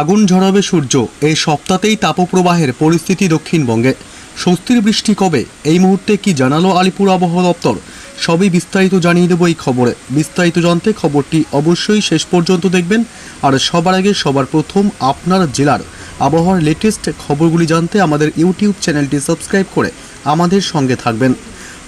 আগুন ঝরাবে সূর্য। এই সপ্তাহতেই তাপপ্রবাহের পরিস্থিতি দক্ষিণবঙ্গে। স্বস্তির বৃষ্টি কবে? এই মুহূর্তে কি জানালো আলিপুর আবহাওয়া দপ্তর? সবই বিস্তারিত জানিয়ে দেবো এই খবরে। বিস্তারিত জানতে খবরটি অবশ্যই শেষ পর্যন্ত দেখবেন। আর সবার আগে সবার প্রথম আপনার জেলার আবহাওয়ার লেটেস্ট খবরগুলি জানতে আমাদের ইউটিউব চ্যানেলটি সাবস্ক্রাইব করে আমাদের সঙ্গে থাকবেন।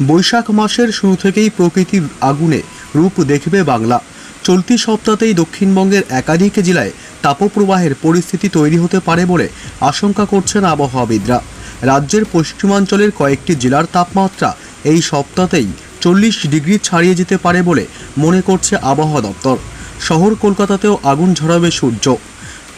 বৈশাখ মাসের শুরু থেকেই প্রকৃতির আগুনে রূপ দেখবে বাংলা। চলতি সপ্তাহতেই দক্ষিণবঙ্গের একাধিক জেলায় তাপপ্রবাহের পরিস্থিতি তৈরি হতে পারে বলে আশঙ্কা করছেন আবহাওয়াবিদরা। রাজ্যের পশ্চিমাঞ্চলের কয়েকটি জেলার তাপমাত্রা এই সপ্তাহতেই চল্লিশ ডিগ্রি ছাড়িয়ে যেতে পারে বলে মনে করছে আবহাওয়া দপ্তর। শহর কলকাতাতেও আগুন ঝরাবে সূর্য।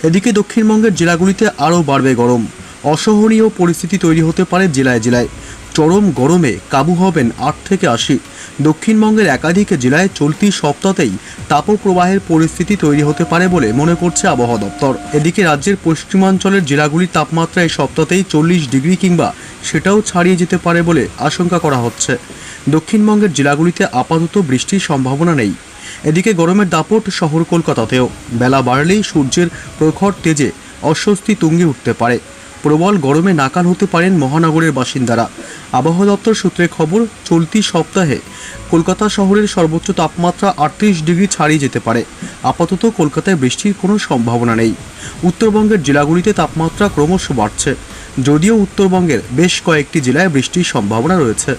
এদিকে দক্ষিণবঙ্গের জেলাগুলিতে আরও বাড়বে গরম। অসহনীয় পরিস্থিতি তৈরি হতে পারে জেলায় জেলায়। চরম গরমে কাবু হবেন আট থেকে আশি। দক্ষিণবঙ্গের একাধিক জেলায় চলতি সপ্তাহতেই তাপপ্রবাহের পরিস্থিতি তৈরি হতে পারে বলে মনে করছে আবহাওয়া দপ্তর। এদিকে রাজ্যের পশ্চিমাঞ্চলের জেলাগুলির তাপমাত্রা এই সপ্তাহতেই চল্লিশ ডিগ্রি কিংবা সেটাও ছাড়িয়ে যেতে পারে বলে আশঙ্কা করা হচ্ছে। দক্ষিণবঙ্গের জেলাগুলিতে আপাতত বৃষ্টির সম্ভাবনা নেই। এদিকে গরমের দাপট শহর কলকাতাতেও। বেলা বাড়লেই সূর্যের প্রখর তেজে অস্বস্তি তুঙ্গে উঠতে পারে। প্রবল গরমে নাকাল হতে পারেন মহানগরের বাসিন্দারা। আবহাওয়া দপ্তর সূত্রে খবর, চলতি সপ্তাহে কলকাতা শহরের সর্বোচ্চ তাপমাত্রা আটত্রিশ ডিগ্রি ছাড়িয়ে যেতে পারে। আপাতত কলকাতায় বৃষ্টির কোনো সম্ভাবনা নেই। উত্তরবঙ্গের জেলাগুলিতে তাপমাত্রা ক্রমশ বাড়ছে। যদিও উত্তরবঙ্গের বেশ কয়েকটি জেলায় বৃষ্টির সম্ভাবনা রয়েছে।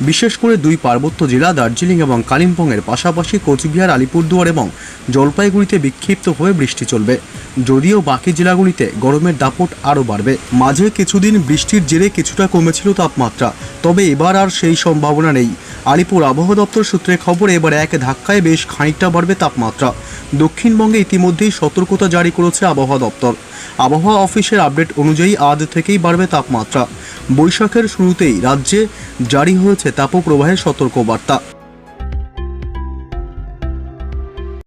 বিশেষ করে দুই পার্বত্য জেলা, দার্জিলিং এবং কালিম্পংয়ের পাশাপাশি কোচবিহার, আলিপুরদুয়ার এবং জলপাইগুড়িতে বিক্ষিপ্ত হয়ে বৃষ্টি চলবে। যদিও বাকি জেলাগুলিতে গরমের দাপট আরও বাড়বে। মাঝে কিছুদিন বৃষ্টির জেরে কিছুটা কমেছিল তাপমাত্রা, তবে এবার আর সেই সম্ভাবনা নেই। আলিপুর আবহাওয়া দপ্তর সূত্রে খবর, এবার এক ধাক্কায় বেশ খানিকটা বাড়বে তাপমাত্রা। দক্ষিণবঙ্গে ইতিমধ্যেই সতর্কতা জারি করেছে আবহাওয়া দপ্তর। আবহাওয়া অফিসের আপডেট অনুযায়ী আজ থেকেই বাড়বে তাপমাত্রা। বৈশাখের শুরুতেই রাজ্যে জারি হয়েছে তাপপ্রবাহের সতর্কবার্তা।